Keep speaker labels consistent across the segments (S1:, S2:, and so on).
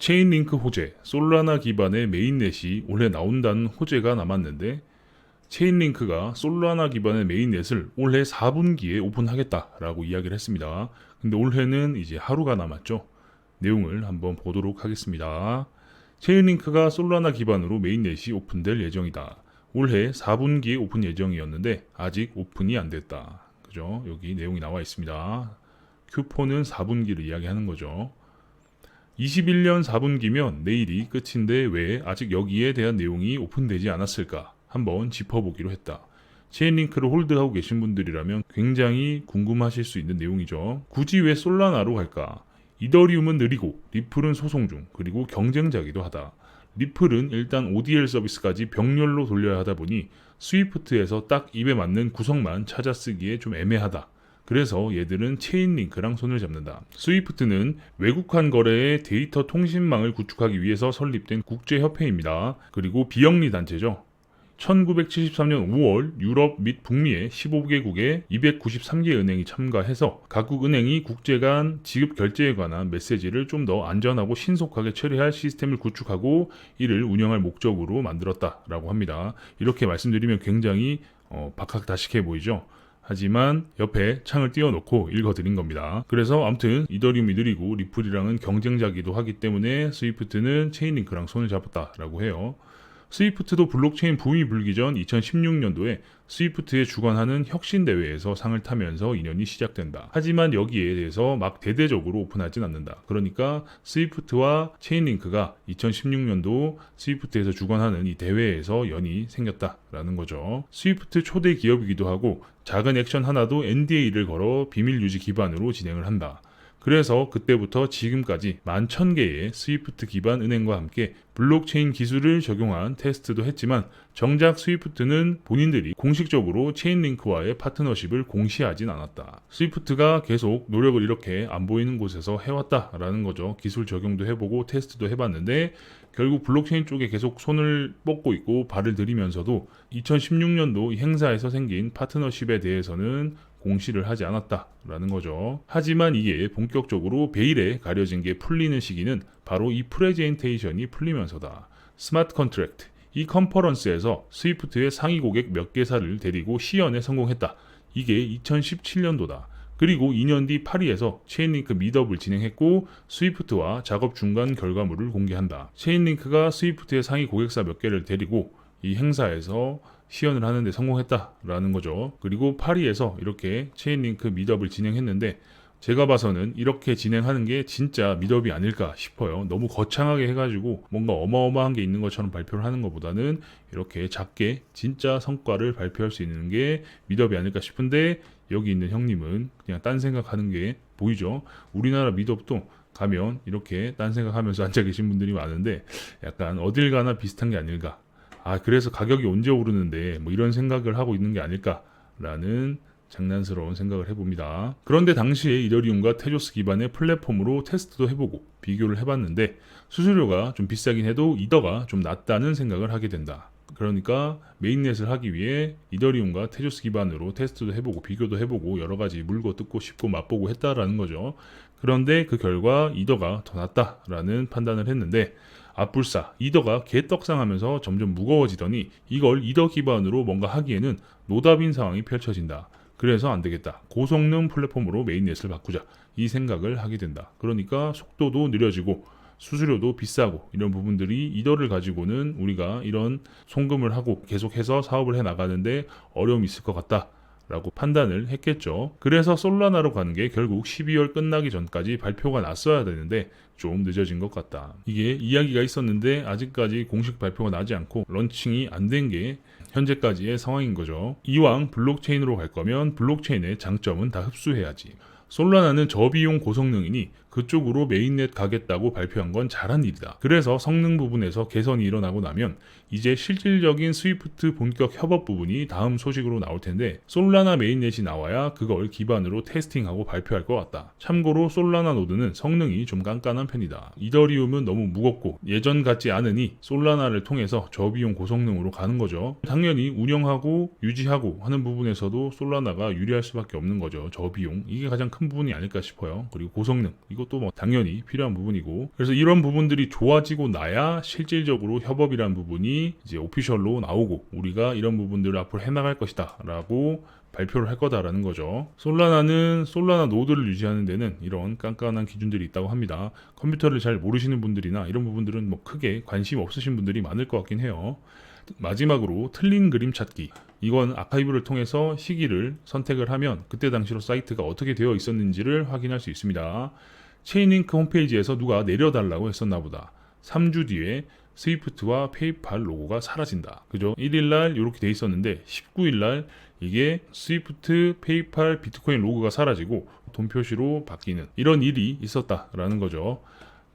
S1: 체인링크 호재, 솔라나 기반의 메인넷이 올해 나온다는 호재가 남았는데 체인링크가 솔라나 기반의 메인넷을 올해 4분기에 오픈하겠다라고 이야기를 했습니다. 근데 올해는 이제 하루가 남았죠. 내용을 한번 보도록 하겠습니다. 체인링크가 솔라나 기반으로 메인넷이 오픈될 예정이다. 올해 4분기에 오픈 예정이었는데 아직 오픈이 안 됐다. 그죠? 여기 내용이 나와 있습니다. 큐포는 4분기를 이야기하는 거죠. 21년 4분기면 내일이 끝인데 왜 아직 여기에 대한 내용이 오픈되지 않았을까? 한번 짚어보기로 했다. 체인링크를 홀드하고 계신 분들이라면 굉장히 궁금하실 수 있는 내용이죠. 굳이 왜 솔라나로 갈까? 이더리움은 느리고 리플은 소송 중 그리고 경쟁자기도 하다. 리플은 일단 ODL 서비스까지 병렬로 돌려야 하다 보니 스위프트에서 딱 입에 맞는 구성만 찾아 쓰기에 좀 애매하다. 그래서 얘들은 체인 링크랑 손을 잡는다. 스위프트는 외국환 거래의 데이터 통신망을 구축하기 위해서 설립된 국제협회입니다. 그리고 비영리 단체죠. 1973년 5월 유럽 및 북미의 15개국의 293개 은행이 참가해서 각국 은행이 국제 간 지급 결제에 관한 메시지를 좀 더 안전하고 신속하게 처리할 시스템을 구축하고 이를 운영할 목적으로 만들었다라고 합니다. 이렇게 말씀드리면 굉장히 어, 박학다식해 보이죠. 하지만 옆에 창을 띄워놓고 읽어드린 겁니다. 그래서 아무튼 이더리움이 느리고 리플이랑은 경쟁자기도 하기 때문에 스위프트는 체인링크랑 손을 잡았다라고 해요. 스위프트도 블록체인 붐이 불기 전 2016년도에 스위프트에 주관하는 혁신 대회에서 상을 타면서 인연이 시작된다. 하지만 여기에 대해서 막 대대적으로 오픈하진 않는다. 그러니까 스위프트와 체인링크가 2016년도 스위프트에서 주관하는 이 대회에서 연이 생겼다라는 거죠. 스위프트 초대 기업이기도 하고 작은 액션 하나도 NDA를 걸어 비밀 유지 기반으로 진행을 한다. 그래서 그때부터 지금까지 11,000개의 스위프트 기반 은행과 함께 블록체인 기술을 적용한 테스트도 했지만 정작 스위프트는 본인들이 공식적으로 체인링크와의 파트너십을 공시하진 않았다. 스위프트가 계속 노력을 이렇게 안 보이는 곳에서 해왔다라는 거죠. 기술 적용도 해보고 테스트도 해봤는데 결국 블록체인 쪽에 계속 손을 뻗고 있고 발을 들이면서도 2016년도 행사에서 생긴 파트너십에 대해서는 공시를 하지 않았다라는 거죠. 하지만 이게 본격적으로 베일에 가려진 게 풀리는 시기는 바로 이 프레젠테이션이 풀리면서다. 스마트 컨트랙트. 이 컨퍼런스에서 스위프트의 상위 고객 몇 개사를 데리고 시연에 성공했다. 이게 2017년도다. 그리고 2년 뒤 파리에서 체인링크 미드업을 진행했고 스위프트와 작업 중간 결과물을 공개한다. 체인링크가 스위프트의 상위 고객사 몇 개를 데리고 이 행사에서 시연을 하는데 성공했다라는 거죠. 그리고 파리에서 이렇게 체인링크 미드업을 진행했는데 제가 봐서는 이렇게 진행하는 게 진짜 미드업이 아닐까 싶어요. 너무 거창하게 해가지고 뭔가 어마어마한 게 있는 것처럼 발표를 하는 것보다는 이렇게 작게 진짜 성과를 발표할 수 있는 게 미드업이 아닐까 싶은데 여기 있는 형님은 그냥 딴 생각하는 게 보이죠. 우리나라 미드업도 가면 이렇게 딴 생각하면서 앉아 계신 분들이 많은데 약간 어딜 가나 비슷한 게 아닐까. 아 그래서 가격이 언제 오르는데 뭐 이런 생각을 하고 있는 게 아닐까라는 장난스러운 생각을 해봅니다. 그런데 당시에 이더리움과 테조스 기반의 플랫폼으로 테스트도 해보고 비교를 해봤는데 수수료가 좀 비싸긴 해도 이더가 좀 낫다는 생각을 하게 된다. 그러니까 메인넷을 하기 위해 이더리움과 테조스 기반으로 테스트도 해보고 비교도 해보고 여러 가지 물고 뜯고 씹고 맛보고 했다라는 거죠. 그런데 그 결과 이더가 더 낫다라는 판단을 했는데 앞불사 이더가 개떡상하면서 점점 무거워지더니 이걸 이더 기반으로 뭔가 하기에는 노답인 상황이 펼쳐진다. 그래서 안 되겠다. 고성능 플랫폼으로 메인넷을 바꾸자. 이 생각을 하게 된다. 그러니까 속도도 느려지고 수수료도 비싸고 이런 부분들이 이더를 가지고는 우리가 이런 송금을 하고 계속해서 사업을 해 나가는데 어려움이 있을 것 같다. 라고 판단을 했겠죠. 그래서 솔라나로 가는 게 결국 12월 끝나기 전까지 발표가 났어야 되는데 좀 늦어진 것 같다. 이게 이야기가 있었는데 아직까지 공식 발표가 나지 않고 런칭이 안 된 게 현재까지의 상황인 거죠. 이왕 블록체인으로 갈 거면 블록체인의 장점은 다 흡수해야지. 솔라나는 저비용 고성능이니 그쪽으로 메인넷 가겠다고 발표한 건 잘한 일이다. 그래서 성능 부분에서 개선이 일어나고 나면 이제 실질적인 스위프트 본격 협업 부분이 다음 소식으로 나올 텐데 솔라나 메인넷이 나와야 그걸 기반으로 테스팅하고 발표할 것 같다. 참고로 솔라나 노드는 성능이 좀 깐깐한 편이다. 이더리움은 너무 무겁고 예전 같지 않으니 솔라나를 통해서 저비용 고성능으로 가는 거죠. 당연히 운영하고 유지하고 하는 부분에서도 솔라나가 유리할 수밖에 없는 거죠. 저비용 이게 가장 큰 부분이 아닐까 싶어요. 그리고 고성능 이거 이것도 뭐 당연히 필요한 부분이고 그래서 이런 부분들이 좋아지고 나야 실질적으로 협업이라는 부분이 이제 오피셜로 나오고 우리가 이런 부분들을 앞으로 해나갈 것이다 라고 발표를 할 거다라는 거죠. 솔라나는 솔라나 노드를 유지하는 데는 이런 깐깐한 기준들이 있다고 합니다. 컴퓨터를 잘 모르시는 분들이나 이런 부분들은 뭐 크게 관심 없으신 분들이 많을 것 같긴 해요. 마지막으로 틀린 그림 찾기. 이건 아카이브를 통해서 시기를 선택을 하면 그때 당시로 사이트가 어떻게 되어 있었는지를 확인할 수 있습니다. 체인링크 홈페이지에서 누가 내려달라고 했었나 보다. 3주 뒤에 스위프트와 페이팔 로고가 사라진다. 그죠? 1일날 이렇게 돼 있었는데 19일날 이게 스위프트, 페이팔, 비트코인 로고가 사라지고 돈 표시로 바뀌는 이런 일이 있었다라는 거죠.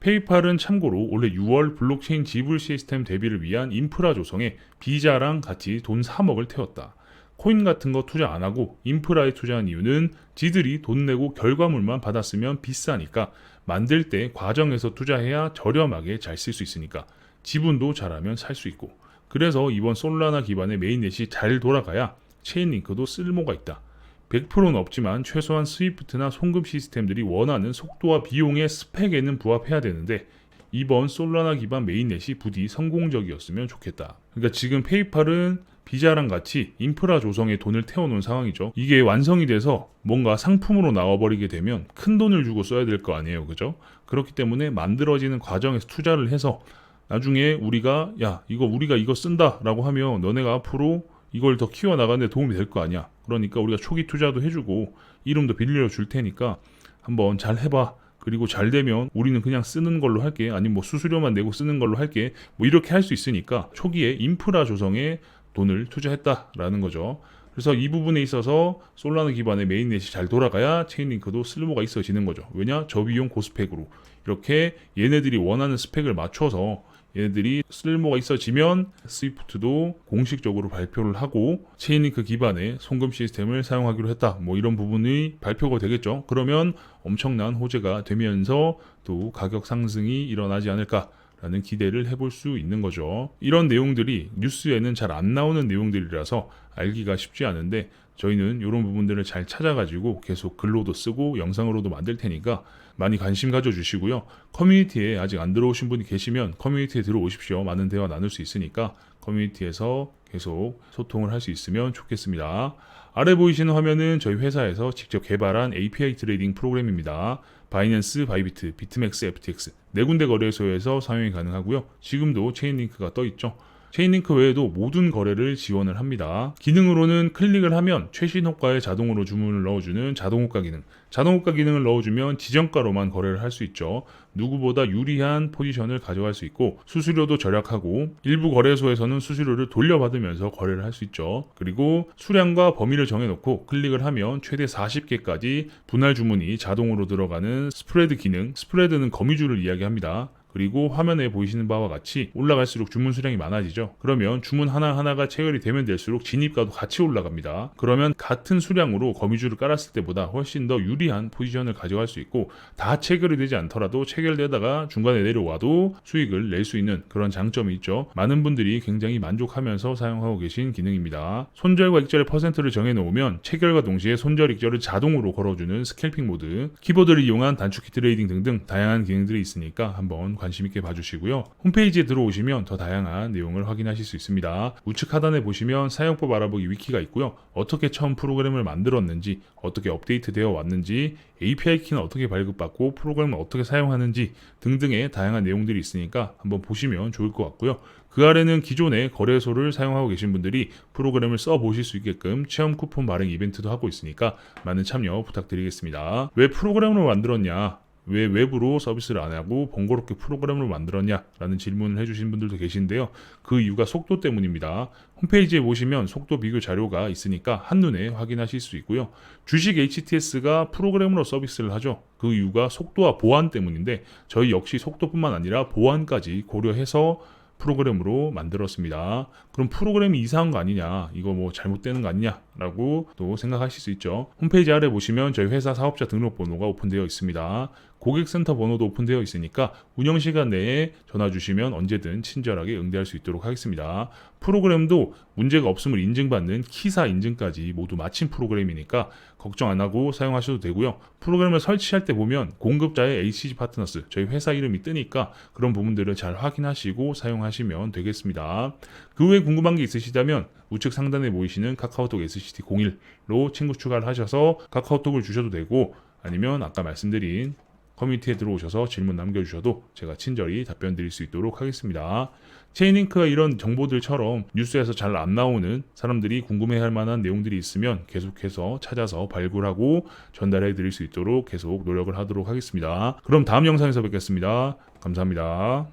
S1: 페이팔은 참고로 올해 6월 블록체인 지불 시스템 대비를 위한 인프라 조성에 비자랑 같이 돈 3억을 태웠다. 코인 같은 거 투자 안 하고 인프라에 투자한 이유는 지들이 돈 내고 결과물만 받았으면 비싸니까 만들 때 과정에서 투자해야 저렴하게 잘 쓸 수 있으니까 지분도 잘하면 살 수 있고 그래서 이번 솔라나 기반의 메인넷이 잘 돌아가야 체인링크도 쓸모가 있다. 100%는 없지만 최소한 스위프트나 송금 시스템들이 원하는 속도와 비용의 스펙에는 부합해야 되는데 이번 솔라나 기반 메인넷이 부디 성공적이었으면 좋겠다. 그러니까 지금 페이팔은 비자랑 같이 인프라 조성에 돈을 태워놓은 상황이죠. 이게 완성이 돼서 뭔가 상품으로 나와버리게 되면 큰 돈을 주고 써야 될 거 아니에요. 그죠? 그렇기 때문에 만들어지는 과정에서 투자를 해서 나중에 우리가 야 이거 우리가 이거 쓴다라고 하면 너네가 앞으로 이걸 더 키워 나가는데 도움이 될 거 아니야. 그러니까 우리가 초기 투자도 해주고 이름도 빌려 줄 테니까 한번 잘 해봐. 그리고 잘 되면 우리는 그냥 쓰는 걸로 할게. 아니면 뭐 수수료만 내고 쓰는 걸로 할게. 뭐 이렇게 할 수 있으니까 초기에 인프라 조성에 돈을 투자했다라는 거죠. 그래서 이 부분에 있어서 솔라나 기반의 메인넷이 잘 돌아가야 체인링크도 쓸모가 있어지는 거죠. 왜냐? 저비용 고스펙으로 이렇게 얘네들이 원하는 스펙을 맞춰서 얘네들이 쓸모가 있어지면 스위프트도 공식적으로 발표를 하고 체인링크 기반의 송금 시스템을 사용하기로 했다. 뭐 이런 부분이 발표가 되겠죠. 그러면 엄청난 호재가 되면서 또 가격 상승이 일어나지 않을까. 라는 기대를 해볼 수 있는 거죠. 이런 내용들이 뉴스에는 잘 안 나오는 내용들이라서 알기가 쉽지 않은데 저희는 이런 부분들을 잘 찾아가지고 계속 글로도 쓰고 영상으로도 만들 테니까 많이 관심 가져주시고요. 커뮤니티에 아직 안 들어오신 분이 계시면 커뮤니티에 들어오십시오. 많은 대화 나눌 수 있으니까 커뮤니티에서 계속 소통을 할 수 있으면 좋겠습니다. 아래 보이시는 화면은 저희 회사에서 직접 개발한 API 트레이딩 프로그램입니다. 바이낸스, 바이비트, 비트맥스, FTX 네 군데 거래소에서 사용이 가능하고요. 지금도 체인링크가 떠 있죠. 체인링크 외에도 모든 거래를 지원을 합니다. 기능으로는 클릭을 하면 최신 호가에 자동으로 주문을 넣어주는 자동호가 기능, 자동호가 기능을 넣어주면 지정가로만 거래를 할 수 있죠. 누구보다 유리한 포지션을 가져갈 수 있고 수수료도 절약하고 일부 거래소에서는 수수료를 돌려받으면서 거래를 할 수 있죠. 그리고 수량과 범위를 정해놓고 클릭을 하면 최대 40개까지 분할 주문이 자동으로 들어가는 스프레드 기능, 스프레드는 거미줄을 이야기합니다. 그리고 화면에 보이시는 바와 같이 올라갈수록 주문 수량이 많아지죠. 그러면 주문 하나하나가 체결이 되면 될수록 진입가도 같이 올라갑니다. 그러면 같은 수량으로 거미줄을 깔았을 때보다 훨씬 더 유리한 포지션을 가져갈 수 있고 다 체결이 되지 않더라도 체결되다가 중간에 내려와도 수익을 낼 수 있는 그런 장점이 있죠. 많은 분들이 굉장히 만족하면서 사용하고 계신 기능입니다. 손절과 익절의 퍼센트를 정해놓으면 체결과 동시에 손절 익절을 자동으로 걸어주는 스캘핑 모드, 키보드를 이용한 단축키 트레이딩 등등 다양한 기능들이 있으니까 한번 관심 있게 봐주시고요. 홈페이지에 들어오시면 더 다양한 내용을 확인하실 수 있습니다. 우측 하단에 보시면 사용법 알아보기 위키가 있고요. 어떻게 처음 프로그램을 만들었는지, 어떻게 업데이트되어 왔는지, API 키는 어떻게 발급받고 프로그램을 어떻게 사용하는지 등등의 다양한 내용들이 있으니까 한번 보시면 좋을 것 같고요. 그 아래는 기존의 거래소를 사용하고 계신 분들이 프로그램을 써 보실 수 있게끔 체험 쿠폰 발행 이벤트도 하고 있으니까 많은 참여 부탁드리겠습니다. 왜 프로그램을 만들었냐? 왜 외부로 서비스를 안 하고 번거롭게 프로그램을 만들었냐라는 질문을 해주신 분들도 계신데요. 그 이유가 속도 때문입니다. 홈페이지에 보시면 속도 비교 자료가 있으니까 한눈에 확인하실 수 있고요. 주식 HTS가 프로그램으로 서비스를 하죠. 그 이유가 속도와 보안 때문인데 저희 역시 속도뿐만 아니라 보안까지 고려해서 프로그램으로 만들었습니다. 그럼 프로그램이 이상한 거 아니냐? 이거 뭐 잘못되는 거 아니냐 라고 또 생각하실 수 있죠. 홈페이지 아래 보시면 저희 회사 사업자 등록번호가 오픈되어 있습니다. 고객센터 번호도 오픈되어 있으니까 운영 시간 내에 전화 주시면 언제든 친절하게 응대할 수 있도록 하겠습니다. 프로그램도 문제가 없음을 인증받는 키사 인증까지 모두 마친 프로그램이니까 걱정 안 하고 사용하셔도 되고요. 프로그램을 설치할 때 보면 공급자의 HG 파트너스 저희 회사 이름이 뜨니까 그런 부분들을 잘 확인하시고 사용하시면 되겠습니다. 그 외에 궁금한 게 있으시다면 우측 상단에 보이시는 카카오톡 SCT 01로 친구 추가를 하셔서 카카오톡을 주셔도 되고 아니면 아까 말씀드린 커뮤니티에 들어오셔서 질문 남겨주셔도 제가 친절히 답변 드릴 수 있도록 하겠습니다. 체인링크가 이런 정보들처럼 뉴스에서 잘 안 나오는 사람들이 궁금해할 만한 내용들이 있으면 계속해서 찾아서 발굴하고 전달해 드릴 수 있도록 계속 노력을 하도록 하겠습니다. 그럼 다음 영상에서 뵙겠습니다. 감사합니다.